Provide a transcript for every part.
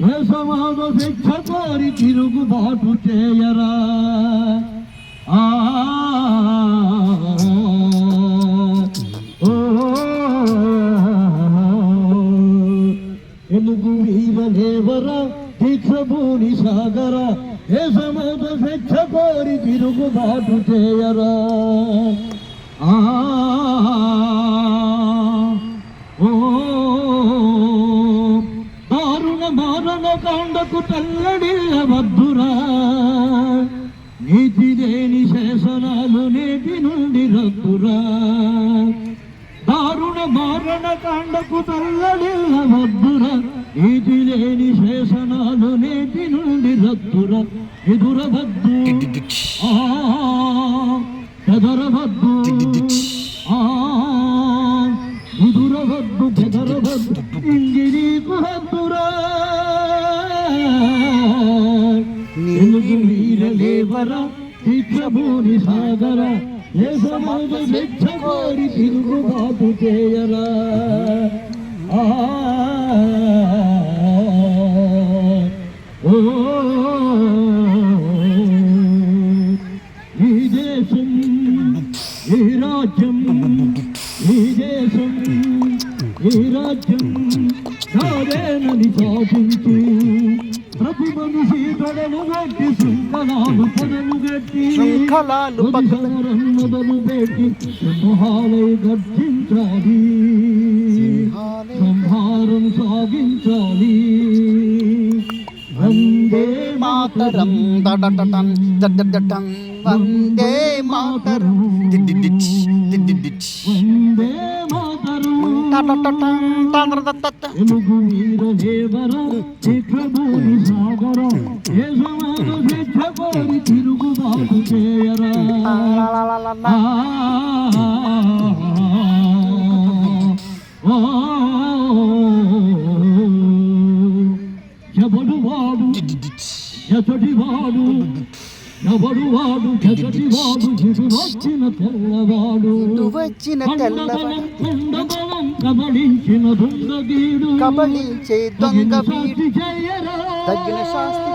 దేశవాద శిక్ష కోరి తిరుగుబాటు చేయరా. ఆ ఓ, దీక్షభూని సాగర? దేశమాత శిక్ష కోరి తిరుగుబాటు చేయరా. ఆ మారణ కాండకు తల్లడిల్లవద్దురా నీతి లేని శాసనాలు నేటి నుండి రద్దురా దారుణ మారణ కాండకు తల్లడిల్లవద్దురా నీతి లేని శాసనాలు నేటి నుండి రద్దురా ఎదురవద్దు ఆ వీరలేవర దీక్షభూని సాగర ఏ సమాజ శిక్ష కోరి తిరుగుబాటు చేయరా ఈ దేశం ఈ రాజ్యం ఈ దేశం ఈ రాజ్యం నాదేనని సాధించి ప్రతి మనిషి తడను గట్టి శృంఖలాలు పొదలు గట్టి శృంఖలాలు పగ- మొదలు మొదలు పెట్టి సింహాలై గర్జించాలి సంహారం సాగించాలి వందే మాతరం దడటటం దడటటం వందే మాతరం దిడిడిచ్ దిడిడిచ్ వందే తిరుగుబాటు చేయరా ఎవడు వాడు ఎతటి వాడు ఎవడు వాడు ఎతటి వాడు వచ్చిన తెల్లవాడు వచ్చిన తెల్లవాడు దుండగీడు కబళించే దొంగ చేయరా? తగిన శాస్తి.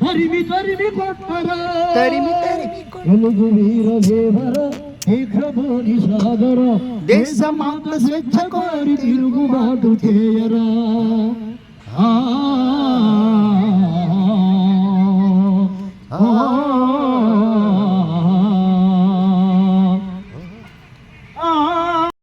తరిమి తరిమి కొట్టరా? తరిమి తరిమి తెలుగు వీర దేవర దేశమాత స్వేచ్ఛ కోరి తిరుగుబాటు చేయరా?